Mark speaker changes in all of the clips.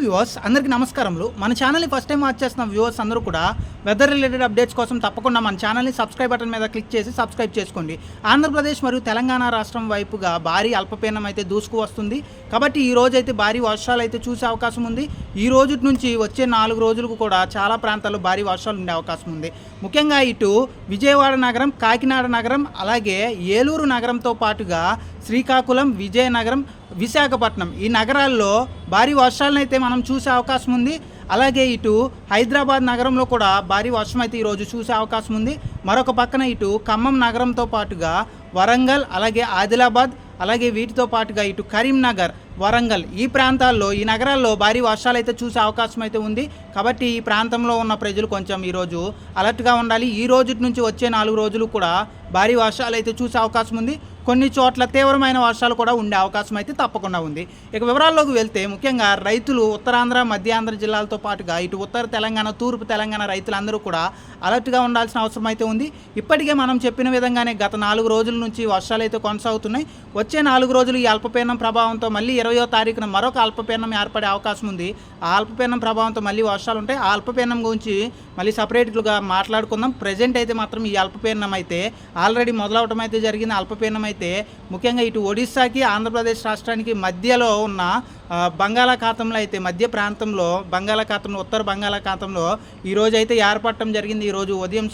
Speaker 1: Viewers అందరికీ నమస్కారములు. మన ఛానల్ని ఫస్ట్ టైం వాచ్ చేస్తున్న వ్యూవర్స్ అందరూ కూడా వెదర్ రిలేటెడ్ అప్డేట్స్ కోసం తప్పకుండా మన ఛానల్ని సబ్స్క్రైబ్ బటన్ మీద క్లిక్ చేసి సబ్స్క్రైబ్ చేసుకోండి. ఆంధ్రప్రదేశ్ మరియు తెలంగాణ రాష్ట్రం వైపుగా భారీ అల్పపీడనం అయితే దూసుకు వస్తుంది. కాబట్టి ఈ రోజు అయితే భారీ వర్షాలు అయితే చూసే అవకాశం ఉంది. ఈ రోజు నుంచి వచ్చే నాలుగు రోజులకు కూడా చాలా ప్రాంతాల్లో భారీ వర్షాలు ఉండే అవకాశం ఉంది. ముఖ్యంగా ఇటు విజయవాడ నగరం కాకినాడ నగరం అలాగే ఏలూరు నగరంతో పాటుగా శ్రీకాకుళం విజయనగరం విశాఖపట్నం. ఈ నగరాల్లో భారీ వర్షాలను అయితే మనం చూసే అవకాశం ఉంది. అలాగే ఇటు హైదరాబాద్ నగరంలో కూడా భారీ వర్షం అయితే ఈరోజు చూసే అవకాశం ఉంది. మరొక పక్కన ఇటు ఖమ్మం నగరంతో పాటుగా వరంగల్ అలాగే ఆదిలాబాద్ అలాగే వీటితో పాటుగా ఇటు కరీంనగర్ వరంగల్ ఈ ప్రాంతాల్లో ఈ నగరాల్లో భారీ వర్షాలు అయితే చూసే అవకాశం అయితే ఉంది. కాబట్టి ఈ ప్రాంతంలో ఉన్న ప్రజలు కొంచెం ఈరోజు అలర్ట్గా ఉండాలి. ఈ రోజు నుంచి వచ్చే నాలుగు రోజులు కూడా భారీ వర్షాలు అయితే చూసే అవకాశం ఉంది. కొన్ని చోట్ల తీవ్రమైన వర్షాలు కూడా ఉండే అవకాశం అయితే తప్పకుండా ఉంది. ఇక వివరాల్లోకి వెళ్తే ముఖ్యంగా రైతులు ఉత్తరాంధ్ర మధ్యాంధ్ర జిల్లాలతో పాటుగా ఇటు ఉత్తర తెలంగాణ తూర్పు తెలంగాణ రైతులందరూ కూడా అలర్ట్గా ఉండాల్సిన అవసరం అయితే ఉంది. ఇప్పటికే మనం చెప్పిన విధంగానే గత నాలుగు రోజుల నుంచి వర్షాలు అయితే కొనసాగుతున్నాయి. వచ్చే నాలుగు రోజులు ఈ అల్పపీడనం ప్రభావంతో మళ్ళీ ఇరవయో తారీఖున మరొక అల్పపీడనం ఏర్పడే అవకాశం ఉంది. ఆ అల్పపీడనం ప్రభావంతో మళ్ళీ వర్షాలు ఉంటాయి. ఆ అల్పపీడనం గురించి మళ్ళీ సపరేట్గా మాట్లాడుకుందాం. ప్రజెంట్ అయితే మాత్రం ఈ అల్పపీడనం అయితే ఆల్రెడీ మొదలవటం అయితే జరిగింది. అల్పపీడనం అయితే ముఖ్యంగా ఇటు ఒడిస్సాకి ఆంధ్రప్రదేశ్ రాష్ట్రానికి మధ్యలో ఉన్న బంగాళాఖాతంలో అయితే మధ్య ప్రాంతంలో బంగాళాఖాతంలో ఉత్తర బంగాళాఖాతంలో ఈరోజు అయితే ఏర్పడటం జరిగింది. ఈరోజు ఉదయం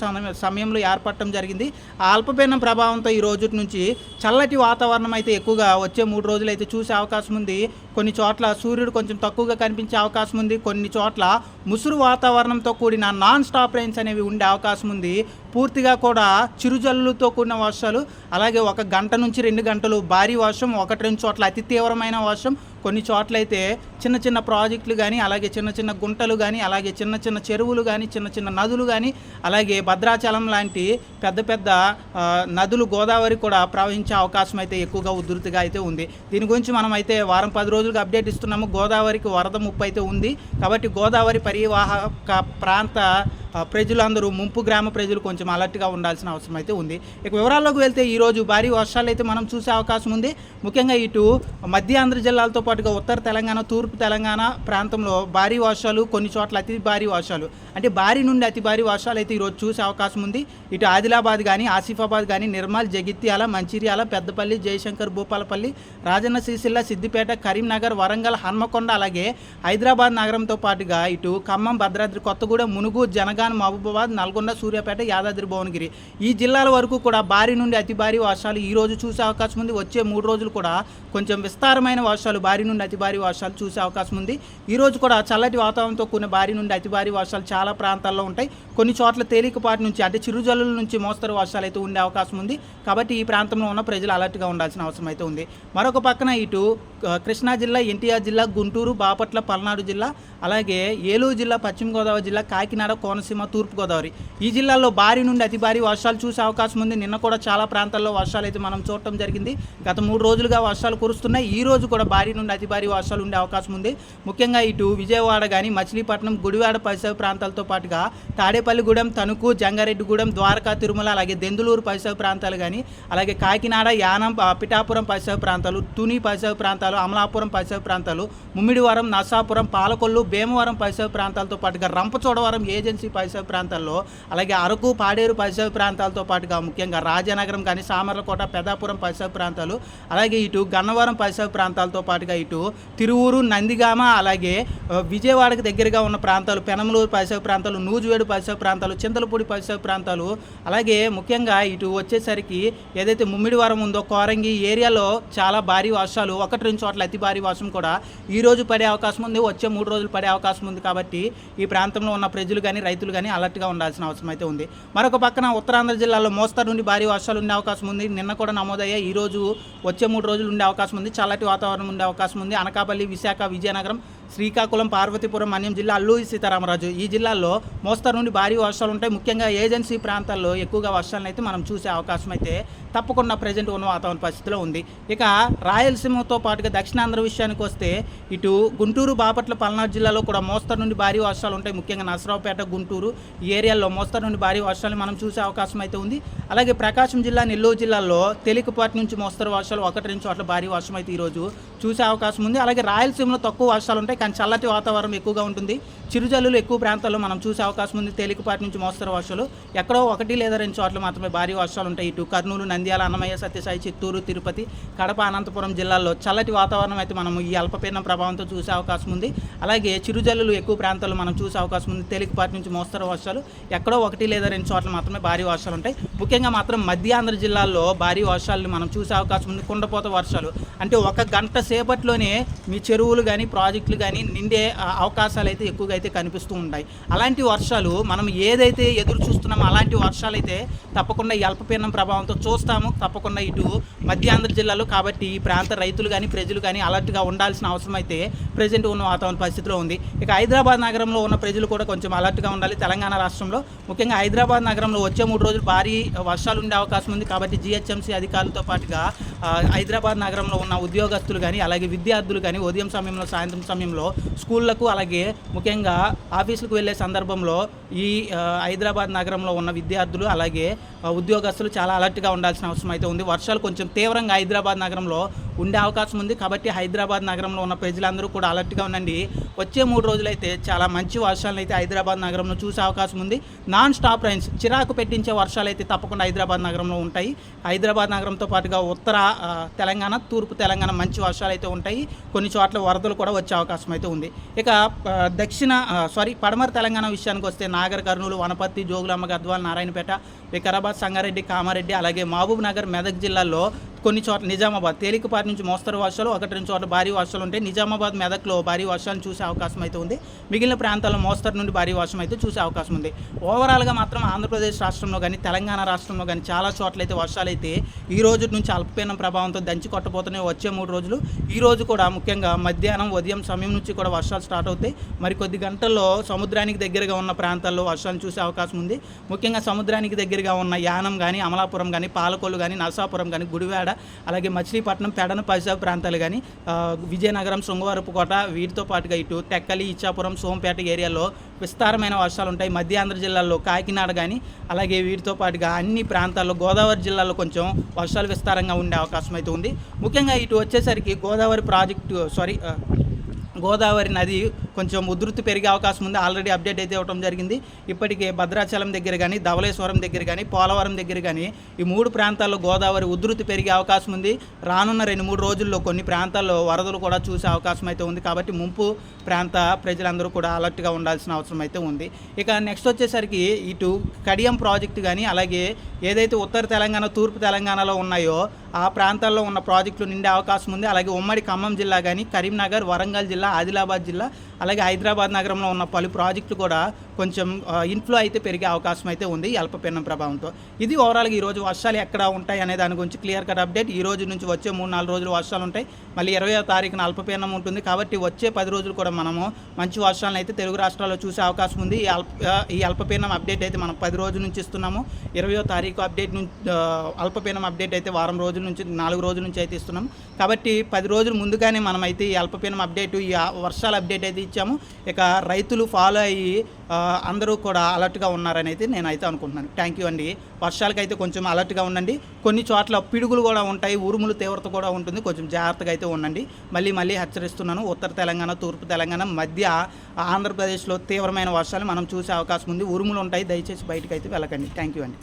Speaker 1: సమయంలో ఏర్పడటం జరిగింది. ఆ అల్పపీడనం ప్రభావంతో ఈ రోజు నుంచి చల్లటి వాతావరణం అయితే ఎక్కువగా వచ్చే మూడు రోజులు అయితే చూసే అవకాశం ఉంది. కొన్ని చోట్ల సూర్యుడు కొంచెం తక్కువగా కనిపించే అవకాశం ఉంది. కొన్ని చోట్ల ముసురు వాతావరణంతో కూడిన నాన్ స్టాప్ రైన్స్ అనేవి ఉండే అవకాశం ఉంది. పూర్తిగా కూడా చిరుజల్లుతో కూడిన వర్షాలు అలాగే ఒక గంట నుంచి రెండు గంటలు భారీ వర్షం ఒకటి రెండు చోట్ల అతి తీవ్రమైన వర్షం కొన్ని చోట్ల అయితే చిన్న చిన్న ప్రాజెక్టులు కానీ అలాగే చిన్న చిన్న గుంటలు కానీ అలాగే చిన్న చిన్న చెరువులు కానీ చిన్న చిన్న నదులు కానీ అలాగే భద్రాచలం లాంటి పెద్ద పెద్ద నదులు గోదావరి కూడా ప్రవహించే అవకాశం అయితే ఎక్కువగా ఉధృతిగా అయితే ఉంది. దీని గురించి మనం అయితే వారం పది రోజులుగా అప్డేట్ ఇస్తున్నాము. గోదావరికి వరద ముప్పు అయితే ఉంది. కాబట్టి గోదావరి పరివాహక ప్రాంత ప్రజలందరూ ముంపు గ్రామ ప్రజలు కొంచెం అలర్ట్గా ఉండాల్సిన అవసరం అయితే ఉంది. ఇక వివరాల్లోకి వెళ్తే ఈరోజు భారీ వర్షాలు అయితే మనం చూసే అవకాశం ఉంది. ముఖ్యంగా ఇటు మధ్య ఆంధ్ర జిల్లాలతో పాటుగా ఉత్తర తెలంగాణ తూర్పు తెలంగాణ ప్రాంతంలో భారీ వర్షాలు కొన్ని చోట్ల అతి భారీ వర్షాలు. అంటే భారీ నుండి అతి భారీ వర్షాలు అయితే ఈరోజు చూసే అవకాశం ఉంది. ఇటు ఆదిలాబాద్ కానీ ఆసిఫాబాద్ కానీ నిర్మల్ జగిత్యాల మంచిర్యాల పెద్దపల్లి జయశంకర్ భూపాలపల్లి రాజన్న సిరిసిల్ల సిద్దిపేట కరీంనగర్ వరంగల్ హన్మకొండ అలాగే హైదరాబాద్ నగరంతో పాటుగా ఇటు ఖమ్మం భద్రాద్రి కొత్తగూడెం మునుగు జనగాన్ మహబూబాబాద్ నల్గొండ సూర్యాపేట యాదాద్రి భువనగిరి. ఈ జిల్లాల వరకు కూడా భారీ నుండి అతి భారీ వర్షాలు ఈ రోజు చూసే అవకాశం ఉంది. వచ్చే మూడు రోజులు కూడా కొంచెం విస్తారమైన వర్షాలు భారీ నుండి అతి భారీ వర్షాలు చూసే అవకాశం ఉంది. ఈ రోజు కూడా చల్లటి వాతావరణంతో కూడిన భారీ నుండి అతి భారీ వర్షాలు చాలా ప్రాంతాల్లో ఉంటాయి. కొన్ని చోట్ల తేలికపాటి నుంచి అంటే చిరుజల్లుల నుంచి మోస్తరు వర్షాలు అయితే ఉండే అవకాశం ఉంది. కాబట్టి ఈ ప్రాంతంలో ఉన్న ప్రజలు అలర్ట్గా ఉండాల్సిన అవసరం అయితే ఉంది. మరొక పక్కన ఇటు కృష్ణా జిల్లా ఎన్టీఆర్ జిల్లా గుంటూరు బాపట్ల పల్నాడు జిల్లా అలాగే ఏలూరు జిల్లా పశ్చిమ గోదావరి జిల్లా కాకినాడ కోనసీమ తూర్పు తూర్పుగోదావరి. ఈ జిల్లాల్లో భారీ నుండి అతి భారీ వర్షాలు చూసే అవకాశం ఉంది. నిన్న కూడా చాలా ప్రాంతాల్లో వర్షాలు అయితే మనం చూడటం జరిగింది. గత మూడు రోజులుగా వర్షాలు కురుస్తున్నాయి. ఈ రోజు కూడా భారీ నుండి అతి భారీ వర్షాలు ఉండే అవకాశం ఉంది. ముఖ్యంగా ఇటు విజయవాడ కానీ మచిలీపట్నం గుడివాడ పరిసర ప్రాంతాలతో పాటుగా తాడేపల్లిగూడెం తణుకు జంగారెడ్డిగూడెం ద్వారకా తిరుమల అలాగే దెందులూరు పరిసర ప్రాంతాలు కానీ అలాగే కాకినాడ యానం పిఠాపురం పరిసర ప్రాంతాలు తుని పరిసర ప్రాంతాలు అమలాపురం పరిసర ప్రాంతాలు ముమ్మిడివరం నర్సాపురం పాలకొల్లు భీమవరం పరిసర ప్రాంతాలతో పాటుగా రంపచోడవరం ఏజెన్సీ పరిసర ప్రాంతాల్లో అలాగే అరకు పాడేరు పరిసర ప్రాంతాలతో పాటుగా ముఖ్యంగా రాజనగరం కానీ సామర్లకోట పెదాపురం పరిసర ప్రాంతాలు అలాగే ఇటు గన్నవరం పరిసర ప్రాంతాలతో పాటుగా ఇటు తిరువూరు నందిగామ అలాగే విజయవాడకు దగ్గరగా ఉన్న ప్రాంతాలు పెనమలూరు పరిసర ప్రాంతాలు నూజివేడు పరిసర ప్రాంతాలు చింతలపూడి పరిసర ప్రాంతాలు అలాగే ముఖ్యంగా ఇటు వచ్చేసరికి ఏదైతే ముమ్మిడివారం ఉందో కోరంగి ఏరియాలో చాలా భారీ వర్షాలు ఒకటి రెండు చోట్ల అతి భారీ వర్షం కూడా ఈ రోజు పడే అవకాశం ఉంది వచ్చే మూడు రోజులు పడే అవకాశం ఉంది కాబట్టి ఈ ప్రాంతంలో ఉన్న ప్రజలు కానీ రైతులు కానీ అలర్ట్గా ఉండాల్సిన అవసరం అయితే ఉంది. మరొక పక్కన ఉత్తరాంధ్ర జిల్లాలో మోస్తరు నుండి భారీ వర్షాలు ఉండే అవకాశం ఉంది. నిన్న కూడా నమోదయ్యాయి. ఈ రోజు వచ్చే మూడు రోజులు ఉండే అవకాశం ఉంది. చల్లటి వాతావరణం ఉండే అవకాశం ఉంది. అనకాపల్లి విశాఖ విజయనగరం శ్రీకాకుళం పార్వతీపురం మన్యం జిల్లా అల్లూరి సీతారామరాజు. ఈ జిల్లాల్లో మోస్తరు నుండి భారీ వర్షాలు ఉంటాయి. ముఖ్యంగా ఏజెన్సీ ప్రాంతాల్లో ఎక్కువగా వర్షాలను అయితే మనం చూసే అవకాశం అయితే తప్పకుండా ప్రజెంట్ ఉన్న వాతావరణ పరిస్థితిలో ఉంది. ఇక రాయలసీమతో పాటుగా దక్షిణాంధ్ర విషయానికి వస్తే ఇటు గుంటూరు బాపట్ల పల్నాడు జిల్లాలో కూడా మోస్తరు నుండి భారీ వర్షాలు ఉంటాయి. ముఖ్యంగా నరసరావుపేట గుంటూరు ఈ ఏరియాల్లో మోస్తరు నుండి భారీ వర్షాలు మనం చూసే అవకాశం అయితే ఉంది. అలాగే ప్రకాశం జిల్లా నెల్లూరు జిల్లాలో తేలికపాటి నుంచి మోస్తరు వర్షాలు ఒకటి రెండు చోట్ల భారీ వర్షం అయితే ఈరోజు చూసే అవకాశం ఉంది. అలాగే రాయలసీమలో తక్కువ వర్షాలు ఉంటాయి కానీ చల్లటి వాతావరణం ఎక్కువగా ఉంటుంది. చిరుజల్లులు ఎక్కువ ప్రాంతాల్లో మనం చూసే అవకాశం ఉంది. తేలికపాటి నుంచి మోస్తరు వర్షాలు. ఎక్కడో ఒకటి లేదా రెండు చోట్ల మాత్రమే భారీ వర్షాలు ఉంటాయి. ఇటు కర్నూలు నంద్యాల అన్నమయ్య సత్యసాయి చిత్తూరు తిరుపతి కడప అనంతపురం జిల్లాల్లో చల్లటి వాతావరణం అయితే మనం ఈ అల్పపీడనం ప్రభావంతో చూసే అవకాశం ఉంది. అలాగే చిరుజల్లులు ఎక్కువ ప్రాంతాల్లో మనం చూసే అవకాశం ఉంది. తేలికపాటి నుంచి మోస్తరు వర్షాలు ఎక్కడో ఒకటి లేదా రెండు చోట్ల మాత్రమే భారీ వర్షాలు ఉంటాయి. ముఖ్యంగా మాత్రం మధ్యాంధ్ర జిల్లాల్లో భారీ వర్షాలను మనం చూసే అవకాశం ఉంది. కుండపోత వర్షాలు అంటే ఒక గంట సేపట్లోనే మీ చెరువులు కానీ ప్రాజెక్టులు కానీ నిండే అవకాశాలు అయితే ఎక్కువగా అయితే కనిపిస్తూ ఉంటాయి. అలాంటి వర్షాలు మనం ఏదైతే ఎదురు చూస్తున్నామో అలాంటి వర్షాలు అయితే తప్పకుండా ఈ అల్పపీడనం ప్రభావంతో చూస్తాము తప్పకుండా ఇటు మధ్యాంధ్ర జిల్లాలో కాబట్టి ఈ ప్రాంత రైతులు కానీ ప్రజలు కానీ అలర్ట్గా ఉండాల్సిన అవసరం అయితే ప్రజెంట్ ఉన్న వాతావరణ పరిస్థితిలో ఉంది. ఇక హైదరాబాద్ నగరంలో ఉన్న ప్రజలు కూడా కొంచెం అలర్ట్గా ఉండాలి. తెలంగాణ రాష్ట్రంలో ముఖ్యంగా హైదరాబాద్ నగరంలో వచ్చే మూడు రోజులు భారీ వర్షాలు ఉండే అవకాశం ఉంది కాబట్టి జిహెచ్ఎంసీ అధికారులతో పాటుగా హైదరాబాద్ నగరంలో ఉన్న ఉద్యోగస్తులు కానీ అలాగే విద్యార్థులు కానీ ఉదయం సమయంలో సాయంత్రం సమయంలో స్కూళ్ళకు అలాగే ముఖ్యంగా ఆఫీసులకు వెళ్ళే సందర్భంలో ఈ హైదరాబాద్ నగరంలో ఉన్న విద్యార్థులు అలాగే ఉద్యోగస్తులు చాలా అలర్ట్గా ఉండాల్సిన అవసరం అయితే ఉంది. వర్షాలు కొంచెం తీవ్రంగా హైదరాబాద్ నగరంలో ఉండే అవకాశం ఉంది. కాబట్టి హైదరాబాద్ నగరంలో ఉన్న ప్రజలందరూ కూడా అలర్ట్గా ఉండండి. వచ్చే మూడు రోజులైతే చాలా మంచి వర్షాలను అయితే హైదరాబాద్ నగరంలో చూసే అవకాశం ఉంది. నాన్ స్టాప్ రైన్స్ చిరాకు పెట్టించే వర్షాలు అయితే తప్పకుండా హైదరాబాద్ నగరంలో ఉంటాయి. హైదరాబాద్ నగరంతో పాటుగా ఉత్తర తెలంగాణ తూర్పు తెలంగాణ మంచి వర్షాలు అయితే ఉంటాయి. కొన్ని చోట్ల వరదలు కూడా వచ్చే అవకాశం అయితే ఉంది. ఇక దక్షిణ సారీ పడమర తెలంగాణ విషయానికి వస్తే నాగర్ కర్నూలు వనపర్తి జోగులాంబ గద్వాల్ నారాయణపేట వికారాబాద్ సంగారెడ్డి కామారెడ్డి అలాగే మహబూబ్ నగర్ మెదక్ జిల్లాల్లో కొన్ని చోట్ల నిజామాబాద్ తేలికపాటి నుంచి మోస్తరు వర్షాలు ఒకటి రెండు చోట్ల భారీ వర్షాలు ఉంటాయి నిజామాబాద్ మెదక్లో భారీ వర్షాలు చూసే అవకాశం అయితే ఉంది. మిగిలిన ప్రాంతాల్లో మోస్తరు నుండి భారీ వర్షం అయితే చూసే అవకాశం ఉంది. ఓవరాల్గా మాత్రం ఆంధ్రప్రదేశ్ రాష్ట్రంలో కానీ తెలంగాణ రాష్ట్రంలో కానీ చాలా చోట్ల అయితే వర్షాలు అయితే ఈ రోజు నుంచి అల్పపీడనం ప్రభావంతో దంచి కొట్టబోతున్నాయి. వచ్చే మూడు రోజులు ఈ రోజు కూడా ముఖ్యంగా మధ్యాహ్నం ఉదయం సమయం నుంచి కూడా వర్షాలు స్టార్ట్ అవుతాయి. మరి కొద్ది గంటల్లో సముద్రానికి దగ్గరగా ఉన్న ప్రాంతాల్లో వర్షాలు చూసే అవకాశం ఉంది. ముఖ్యంగా సముద్రానికి దగ్గరగా ఉన్న యానం కానీ అమలాపురం కానీ పాలకొల్లు కానీ నరసాపురం కానీ గుడివాడ అలాగే మచిలీపట్నం పెడన పరిసర ప్రాంతాలు కానీ విజయనగరం విజయనగరం శృంగవరపుకోట వీటితో పాటుగా ఇటు టెక్కలి ఇచ్చాపురం సోంపేట ఏరియాలో విస్తారమైన వర్షాలు ఉంటాయి. మధ్యాంధ్ర జిల్లాల్లో కాకినాడ కానీ అలాగే వీటితో పాటుగా అన్ని ప్రాంతాల్లో గోదావరి జిల్లాలో కొంచెం వర్షాలు విస్తారంగా ఉండే అవకాశం అయితే ఉంది. ముఖ్యంగా ఇటు వచ్చేసరికి గోదావరి ప్రాజెక్టు సారీ గోదావరి నది కొంచెం ఉధృతి పెరిగే అవకాశం ఉంది. ఆల్రెడీ అప్డేట్ అయితే ఇవ్వడం జరిగింది. ఇప్పటికే భద్రాచలం దగ్గర కానీ ధవళేశ్వరం దగ్గర కానీ పోలవరం దగ్గర కానీ ఈ మూడు ప్రాంతాల్లో గోదావరి ఉధృతి పెరిగే అవకాశం ఉంది. రానున్న రెండు మూడు రోజుల్లో కొన్ని ప్రాంతాల్లో వరదలు కూడా చూసే అవకాశం అయితే ఉంది. కాబట్టి ముంపు ప్రాంత ప్రజలందరూ కూడా అలర్ట్గా ఉండాల్సిన అవసరం అయితే ఉంది. ఇక నెక్స్ట్ వచ్చేసరికి ఇటు కడియం ప్రాజెక్టు కానీ అలాగే ఏదైతే ఉత్తర తెలంగాణ తూర్పు తెలంగాణలో ఉన్నాయో ఆ ప్రాంతాల్లో ఉన్న ప్రాజెక్టులు నిండే అవకాశం ఉంది. అలాగే ఉమ్మడి ఖమ్మం జిల్లా కానీ కరీంనగర్ వరంగల్ జిల్లా ఆదిలాబాద్ జిల్లా అలాగే హైదరాబాద్ నగరంలో ఉన్న పలు ప్రాజెక్టులు కూడా కొంచెం ఇన్ఫ్లో అయితే పెరిగే అవకాశం అయితే ఉంది అల్పపీడనం ప్రభావంతో. ఇది ఓవరాల్గా ఈరోజు వర్షాలు ఎక్కడ ఉంటాయి అనే దాని గురించి క్లియర్ కట్ అప్డేట్ ఈ రోజు నుంచి వచ్చే మూడు నాలుగు రోజులు వర్షాలు ఉంటాయి. మళ్ళీ ఇరవై తారీఖున అల్పపీడనం ఉంటుంది. కాబట్టి వచ్చే పది రోజులు కూడా మనము మంచి వర్షాలను అయితే తెలుగు రాష్ట్రాల్లో చూసే అవకాశం ఉంది. ఈ అల్ప ఈ అల్పపీడనం అప్డేట్ అయితే మనం పది రోజుల నుంచి ఇస్తున్నాము. ఇరవయో తారీఖు అప్డేట్ నుంచి అల్పపీడనం అప్డేట్ అయితే వారం రోజుల నుంచి నాలుగు రోజుల నుంచి అయితే ఇస్తున్నాం. కాబట్టి పది రోజులు ముందుగానే మనం అయితే ఈ అల్పపీడనం అప్డేట్ ఈ వర్షాల అప్డేట్ అయితే ఇచ్చాము ఇక రైతులు ఫాలో అయ్యి అందరూ కూడా అలర్ట్గా ఉన్నారని అయితే నేనైతే అనుకుంటున్నాను. థ్యాంక్ యూ అండి. వర్షాలకైతే కొంచెం అలర్ట్గా ఉండండి. కొన్ని చోట్ల పిడుగులు కూడా ఉంటాయి ఉరుములు తీవ్రత కూడా ఉంటుంది. కొంచెం జాగ్రత్తగా అయితే ఉండండి. మళ్ళీ మళ్ళీ హెచ్చరిస్తున్నాను. ఉత్తర తెలంగాణ తూర్పు తెలంగాణ మధ్య ఆంధ్రప్రదేశ్లో తీవ్రమైన వర్షాలు మనం చూసే అవకాశం ఉంది. ఉరుములు ఉంటాయి. దయచేసి బయటకు అయితే వెళ్ళకండి. థ్యాంక్ యూ అండి.